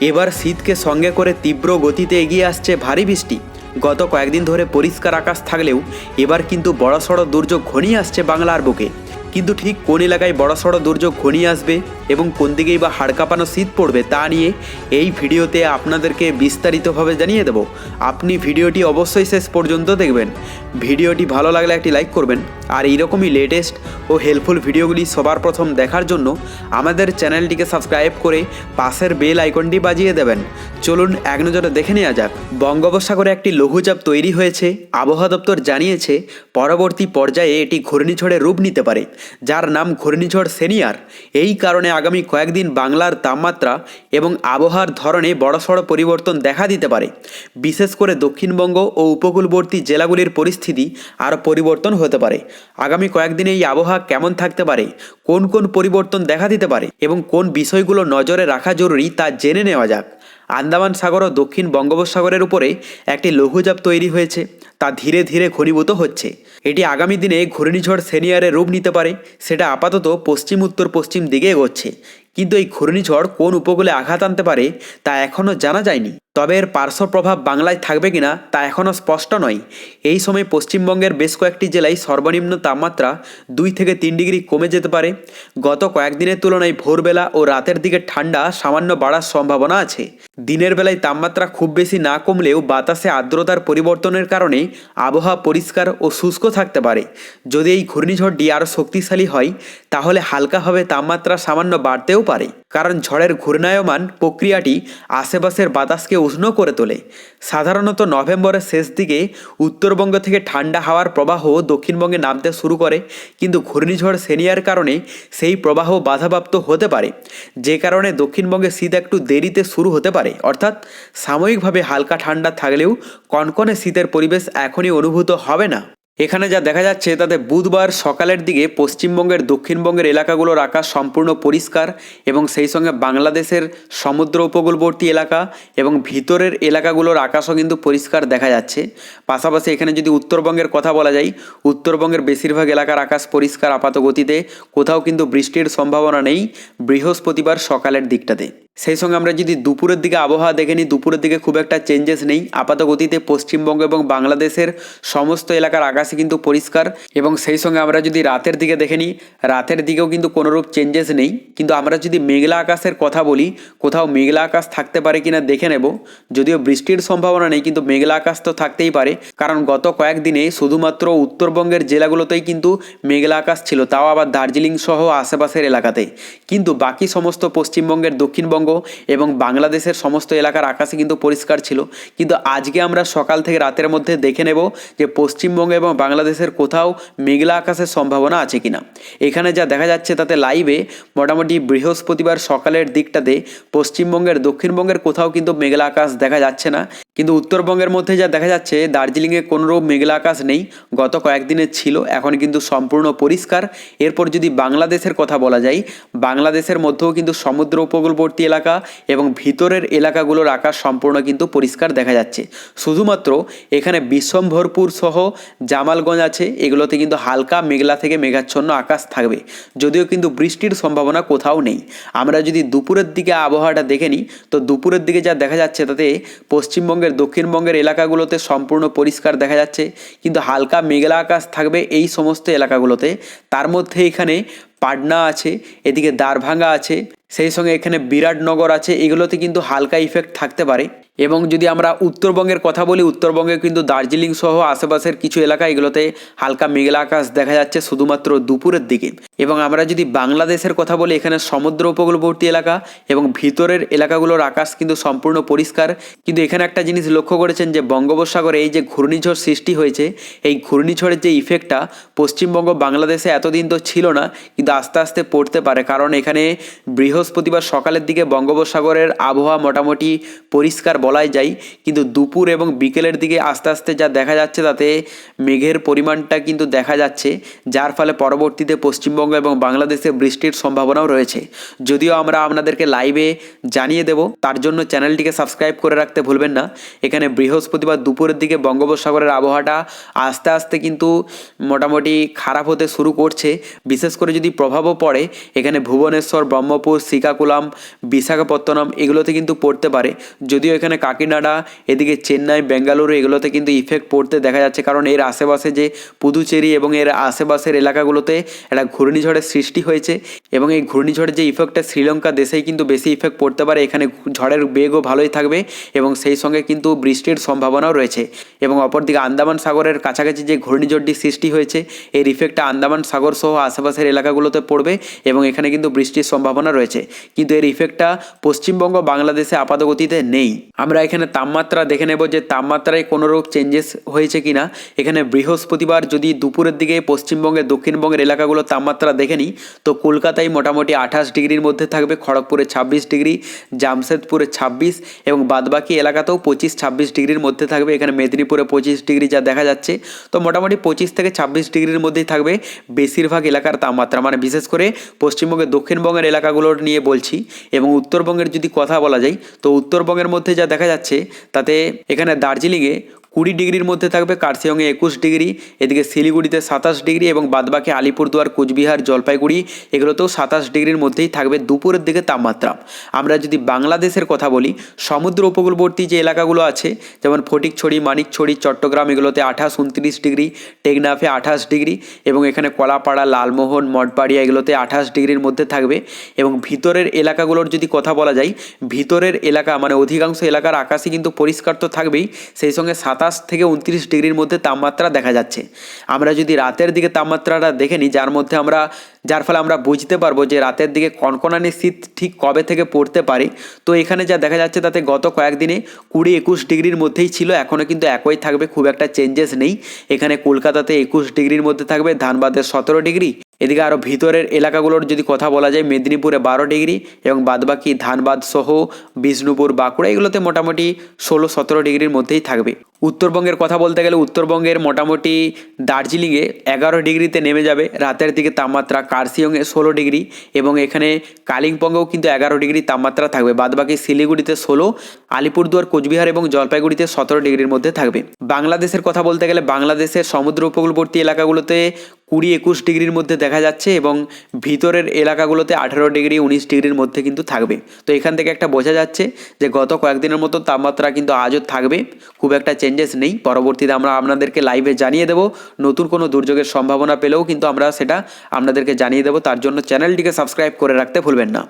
এবার শীতকে সঙ্গে করে তীব্র গতিতে এগিয়ে আসছে ভারী বৃষ্টি। গত কয়েকদিন ধরে পরিষ্কার আকাশ থাকলেও এবার কিন্তু বড়সড় দুর্যোগ ঘনিয়ে আসছে বাংলার বুকে। কিন্তু ঠিক কোন এলাকায় বড়সড় দুর্যোগ ঘনিয়ে আসবে এবং কোন দিকেই বা হাড়কাঁপানো শীত পড়বে তা নিয়ে এই ভিডিওতে আপনাদেরকে বিস্তারিতভাবে জানিয়ে দেব। আপনি ভিডিওটি অবশ্যই শেষ পর্যন্ত দেখবেন। ভিডিওটি ভালো লাগলে একটি লাইক করবেন। আর এইরকমই লেটেস্ট ও হেল্পফুল ভিডিওগুলি সবার প্রথম দেখার জন্য আমাদের চ্যানেলটিকে সাবস্ক্রাইব করে পাশের বেল আইকনটি বাজিয়ে দেবেন। চলুন এক নজরে দেখে নেওয়া যাক। বঙ্গোপসাগরে একটি লঘুচাপ তৈরি হয়েছে। আবহাওয়া দপ্তর জানিয়েছে, পরবর্তী পর্যায়ে এটি ঘূর্ণিঝড়ের রূপ নিতে পারে। যার নাম ঘূর্ণিঝড় সেনিয়ার। এই কারণে আগামী কয়েকদিন বাংলার তাপমাত্রা এবং আবহাওয়ার ধরনে বড়সড় পরিবর্তন দেখা দিতে পারে। বিশেষ করে দক্ষিণবঙ্গ ও উপকূলবর্তী জেলাগুলির পরিস্থিতি আরও পরিবর্তন হতে পারে। আগামী কয়েকদিনে এই আবহাওয়া কেমন থাকতে পারে? কোন কোন পরিবর্তন দেখা দিতে পারে? এবং কোন বিষয়গুলো নজরে রাখা জরুরি তা জেনে নেওয়া যাক। আন্দামান সাগর ও দক্ষিণ বঙ্গোপসাগরের উপরে একটি লঘুচাপ তৈরি হয়েছে। তা ধীরে ধীরে ঘনীভূত হচ্ছে। এটি আগামী দিনে ঘূর্ণিঝড় সেনিয়ারে রূপ নিতে পারে, সেটা আপাতত পশ্চিম, উত্তর, পশ্চিম দিকে এগোচ্ছে। কিন্তু এই ঘূর্ণিঝড় কোন উপকূলে আঘাত আনতে পারে, তা এখনও জানা যায়নি। তবে এর পার্শ্ব প্রভাব বাংলায় থাকবে কিনা তা এখনও স্পষ্ট নয়। এই সময় পশ্চিমবঙ্গের বেশ কয়েকটি জেলায় সর্বনিম্ন তাপমাত্রা দুই থেকে তিন ডিগ্রি কমে যেতে পারে। গত কয়েকদিনের তুলনায় ভোরবেলা ও রাতের দিকে ঠান্ডা সামান্য বাড়ার সম্ভাবনা আছে। দিনের বেলায় তাপমাত্রা খুব বেশি না কমলেও বাতাসে আর্দ্রতার পরিবর্তনের কারণে আবহাওয়া পরিষ্কার ও শুষ্ক থাকতে পারে। যদি এই ঘূর্ণিঝড়টি আরও শক্তিশালী হয়, তাহলে হালকাভাবে তাপমাত্রা সামান্য বাড়তেও পারে। কারণ ঝড়ের ঘূর্ণায়মান প্রক্রিয়াটি আশেপাশের বাতাসকে উষ্ণ করে তোলে। সাধারণত নভেম্বরের শেষ দিকে উত্তরবঙ্গ থেকে ঠান্ডা হাওয়ার প্রবাহ দক্ষিণবঙ্গে নামতে শুরু করে, কিন্তু ঘূর্ণিঝড় সেনিয়ার কারণে সেই প্রবাহ বাধাপ্রাপ্ত হতে পারে, যে কারণে দক্ষিণবঙ্গে শীত একটু দেরিতে শুরু হতে পারে। অর্থাৎ সাময়িকভাবে হালকা ঠান্ডা থাকলেও কনকনে শীতের পরিবেশ এখনই অনুভূত হবে না। এখানে যা দেখা যাচ্ছে, তাতে বুধবার সকালের দিকে পশ্চিমবঙ্গের দক্ষিণবঙ্গের এলাকাগুলোর আকাশ সম্পূর্ণ পরিষ্কার এবং সেই সঙ্গে বাংলাদেশের সমুদ্র উপকূলবর্তী এলাকা এবং ভিতরের এলাকাগুলোর আকাশও কিন্তু পরিষ্কার দেখা যাচ্ছে। পাশাপাশি এখানে যদি উত্তরবঙ্গের কথা বলা যায়, উত্তরবঙ্গের বেশিরভাগ এলাকার আকাশ পরিষ্কার আপাত গতিতে কোথাও কিন্তু বৃষ্টির সম্ভাবনা নেই বৃহস্পতিবার সকালের দিকটাতে। সেই সঙ্গে আমরা যদি দুপুরের দিকে আবহাওয়া দেখে নিই, দুপুরের দিকে খুব একটা চেঞ্জেস নেই। আপাত গতিতে পশ্চিমবঙ্গ এবং বাংলাদেশের সমস্ত এলাকার আকাশে কিন্তু পরিষ্কার এবং সেই সঙ্গে আমরা যদি রাতের দিকে দেখে নিই, রাতের দিকেও কিন্তু কোনোরূপ চেঞ্জেস নেই। কিন্তু আমরা যদি মেঘলা আকাশের কথা বলি, কোথাও মেঘলা আকাশ থাকতে পারে কিনা দেখে নেব। যদিও বৃষ্টির সম্ভাবনা নেই, কিন্তু মেঘলা আকাশ তো থাকতেই পারে। কারণ গত কয়েকদিনে শুধুমাত্র উত্তরবঙ্গের জেলাগুলোতেই কিন্তু মেঘলা আকাশ ছিল, তাও আবার দার্জিলিং সহ আশেপাশের এলাকাতে। কিন্তু বাকি সমস্ত পশ্চিমবঙ্গের দক্ষিণবঙ্গ এবং বাংলাদেশের সমস্ত এলাকার আকাশে কিন্তু পরিষ্কার ছিল। কিন্তু আজকে আমরা সকাল থেকে রাতের মধ্যে দেখে নেব যে পশ্চিমবঙ্গ এবং বাংলাদেশের কোথাও মেঘলা আকাশের সম্ভাবনা আছে কিনা। এখানে যা দেখা যাচ্ছে তাতে লাইভে মোটামুটি বৃহস্পতিবার সকালের দিকটাতে পশ্চিমবঙ্গের দক্ষিণবঙ্গের কোথাও কিন্তু মেঘলা আকাশ দেখা যাচ্ছে না। কিন্তু উত্তরবঙ্গের মধ্যে যা দেখা যাচ্ছে, দার্জিলিংয়ে কোনোরূপ মেঘলা আকাশ নেই। গত কয়েকদিনের ছিল, এখন কিন্তু সম্পূর্ণ পরিষ্কার। এরপর যদি বাংলাদেশের কথা বলা যায়, বাংলাদেশের মধ্যেও কিন্তু সমুদ্র উপকূলবর্তী এলাকা এবং ভিতরের এলাকাগুলোর আকাশ সম্পূর্ণ কিন্তু পরিষ্কার দেখা যাচ্ছে। শুধুমাত্র এখানে বিশ্বম্ভরপুর সহ জামালগঞ্জ আছে, এগুলোতে কিন্তু হালকা মেঘলা থেকে মেঘাচ্ছন্ন আকাশ থাকবে। যদিও কিন্তু বৃষ্টির সম্ভাবনা কোথাও নেই। আমরা যদি দুপুরের দিকে আবহাওয়াটা দেখে নিই, তো দুপুরের দিকে যা দেখা যাচ্ছে তাতে পশ্চিমবঙ্গের দক্ষিণবঙ্গের এলাকাগুলোতে সম্পূর্ণ পরিষ্কার দেখা যাচ্ছে, কিন্তু হালকা মেঘলা আকাশ থাকবে এই সমস্ত এলাকাগুলোতে। তার মধ্যে এখানে পাটনা আছে, এদিকে দারভাঙ্গা আছে, সেই সঙ্গে এখানে বিরাটনগর আছে, এগুলোতে কিন্তু হালকা ইফেক্ট থাকতে পারে। এবং যদি আমরা উত্তরবঙ্গের কথা বলি, উত্তরবঙ্গে কিন্তু দার্জিলিং সহ আশেপাশের কিছু এলাকা এগুলোতে হালকা মেঘলা আকাশ দেখা যাচ্ছে শুধুমাত্র দুপুরের দিকে। এবং আমরা যদি বাংলাদেশের কথা বলি, এখানে সমুদ্র উপকূলবর্তী এলাকা এবং ভিতরের এলাকাগুলোর আকাশ কিন্তু সম্পূর্ণ পরিষ্কার। কিন্তু এখানে একটা জিনিস লক্ষ্য করেছেন যে বঙ্গোপসাগরে এই যে ঘূর্ণিঝড় সৃষ্টি হয়েছে, এই ঘূর্ণিঝড়ের যে ইফেক্টটা পশ্চিমবঙ্গ বাংলাদেশে এতদিন তো ছিল না, কিন্তু আস্তে আস্তে পড়তে পারে। কারণ এখানে বৃহস্পতিবার সকালের দিকে বঙ্গোপসাগরের আবহাওয়া মোটামুটি পরিষ্কার বলাই যায়, কিন্তু দুপুর এবং বিকেলের দিকে আস্তে আস্তে যা দেখা যাচ্ছে তাতে মেঘের পরিমাণটা কিন্তু দেখা যাচ্ছে, যার ফলে পরবর্তীতে পশ্চিমবঙ্গ এবং বাংলাদেশে বৃষ্টির সম্ভাবনাও রয়েছে। যদিও আমরা আপনাদেরকে লাইভে জানিয়ে দেব, তার জন্য চ্যানেলটিকে সাবস্ক্রাইব করে রাখতে ভুলবেন না। এখানে বৃহস্পতিবার দুপুরের দিকে বঙ্গোপসাগরের আবহাওয়াটা আস্তে আস্তে কিন্তু মোটামুটি খারাপ হতে শুরু করছে। বিশেষ করে যদি প্রভাবও পড়ে, এখানে ভুবনেশ্বর, ব্রহ্মপুর, শ্রীকাকুলাম, বিশাখাপত্তনম এগুলোতে কিন্তু পড়তে পারে। যদিও এখানে কাকিনাডা, এদিকে চেন্নাই, বেঙ্গালুরু এগুলোতে কিন্তু ইফেক্ট পড়তে দেখা যাচ্ছে। কারণ এর আশেপাশে যে পুদুচেরি এবং এর আশেপাশের এলাকাগুলোতে একটা ঘূর্ণিঝড়ের সৃষ্টি হয়েছে এবং এই ঘূর্ণিঝড়ের যে ইফেক্টটা শ্রীলঙ্কা দেশেই কিন্তু বেশি ইফেক্ট পড়তে পারে। এখানে ঝড়ের বেগও ভালোই থাকবে এবং সেই সঙ্গে কিন্তু বৃষ্টির সম্ভাবনাও রয়েছে। এবং অপরদিকে আন্দামান সাগরের কাছাকাছি যে ঘূর্ণিঝড়টি সৃষ্টি হয়েছে, এর ইফেক্টটা আন্দামান সাগর সহ আশেপাশের এলাকাগুলোতে পড়বে এবং এখানে কিন্তু বৃষ্টির সম্ভাবনা রয়েছে। কিন্তু এর ইফেক্টটা পশ্চিমবঙ্গ, বাংলাদেশে আপাতগতিতে নেই। আমরা এখানে তাপমাত্রা দেখে নেব যে তাপমাত্রায় কোনো রূপ চেঞ্জেস হয়েছে কিনা। এখানে বৃহস্পতিবার যদি দুপুরের দিকে পশ্চিমবঙ্গের, দক্ষিণবঙ্গের এলাকাগুলো তাপমাত্রা দেখে নিই, তো কলকাতায় মোটামুটি আঠাশ ডিগ্রির মধ্যে থাকবে, খড়গপুরে ছাব্বিশ ডিগ্রি, জামশেদপুরে ছাব্বিশ এবং বাদবাকি এলাকাতেও পঁচিশ, ছাব্বিশ ডিগ্রির মধ্যে থাকবে। এখানে মেদিনীপুরে পঁচিশ ডিগ্রি যা দেখা যাচ্ছে। তো মোটামুটি পঁচিশ থেকে ছাব্বিশ ডিগ্রির মধ্যেই থাকবে বেশিরভাগ এলাকার তাপমাত্রা। মানে বিশেষ করে পশ্চিমবঙ্গের, দক্ষিণবঙ্গের এলাকাগুলোর নিয়ে বলছি এবং উত্তরবঙ্গের যদি কথা বলা যায়, তো উত্তরবঙ্গের মধ্যে যা দেখা যাচ্ছে তাতে এখানে দার্জিলিংয়ে কুড়ি ডিগ্রির মধ্যে থাকবে কার্শিয়ংয়ে একুশ ডিগ্রি, এদিকে শিলিগুড়িতে সাতাশ ডিগ্রি এবং বাদবাকি আলিপুরদুয়ার, কোচবিহার, জলপাইগুড়ি এগুলোতেও সাতাশ ডিগ্রির মধ্যেই থাকবে দুপুরের দিকে তাপমাত্রা। আমরা যদি বাংলাদেশের কথা বলি, সমুদ্র উপকূলবর্তী যে এলাকাগুলো আছে, যেমন ফটিকছড়ি, মানিকছড়ি, চট্টগ্রাম এগুলোতে আঠাশ, উনত্রিশ ডিগ্রি, টেকনাফে আঠাশ ডিগ্রি এবং এখানে কলাপাড়া, লালমোহন, মঠবাড়িয়া এগুলোতে আঠাশ ডিগ্রির মধ্যে থাকবে এবং ভিতরের এলাকাগুলোর যদি কথা বলা যায়, ভিতরের এলাকা মানে অধিকাংশ এলাকার আকাশে কিন্তু পরিষ্কার তো থাকবেই, সেই সঙ্গে সাতাশ থেকে উনত্রিশ ডিগ্রির মধ্যে তাপমাত্রা দেখা যাচ্ছে। আমরা যদি রাতের দিকে তাপমাত্রাটা দেখে নিই, যার মধ্যে আমরা যার ফলে আমরা বুঝতে পারব যে রাতের দিকে কনকনানি শীত ঠিক কবে থেকে পড়তে পারে। তো এখানে যা দেখা যাচ্ছে তাতে গত কয়েকদিনে কুড়ি একুশ ডিগ্রির মধ্যেই ছিল এখনও কিন্তু একই থাকবে, খুব একটা চেঞ্জেস নেই। এখানে কলকাতাতে একুশ ডিগ্রির মধ্যে থাকবে ধানবাদের সতেরো ডিগ্রি। এদিকে আরও ভিতরের এলাকাগুলোর যদি কথা বলা যায়, মেদিনীপুরে বারো ডিগ্রি এবং বাদবাকি ধানবাদ সহ বিষ্ণুপুর, বাঁকুড়া এগুলোতে মোটামুটি ষোলো সতেরো ডিগ্রির মধ্যেই থাকবে। উত্তরবঙ্গের কথা বলতে গেলে উত্তরবঙ্গের মোটামুটি দার্জিলিংয়ে এগারো ডিগ্রিতে নেমে যাবে। রাতের দিকে তাপমাত্রা কার্শিয়ংয়ে ষোলো ডিগ্রি এবং এখানে কালিম্পংয়েও কিন্তু এগারো ডিগ্রি তাপমাত্রা থাকবে। বাদবাকি শিলিগুড়িতে ষোলো, আলিপুরদুয়ার, কোচবিহার এবং জলপাইগুড়িতে সতেরো ডিগ্রির মধ্যে থাকবে। বাংলাদেশের কথা বলতে গেলে বাংলাদেশের সমুদ্র উপকূলবর্তী এলাকাগুলোতে কুড়ি একুশ ডিগ্রির মধ্যে দেখা যাচ্ছে এবং ভিতরের এলাকাগুলোতে আঠেরো ডিগ্রি, উনিশ ডিগ্রির মধ্যে কিন্তু থাকবে। তো এখান থেকে একটা বোঝা যাচ্ছে যে গত কয়েকদিনের মতো তাপমাত্রা কিন্তু আজও থাকবে। খুব একটা চেঞ্জেস নেই। পরবর্তীতে আমরা আপনাদেরকে লাইভে জানিয়ে দেবো। নতুন কোনো দুর্যোগের সম্ভাবনা পেলেও কিন্তু আমরা সেটা আপনাদেরকে জানিয়ে দেবো। তার জন্য চ্যানেলটিকে সাবস্ক্রাইব করে রাখতে ভুলবেন না।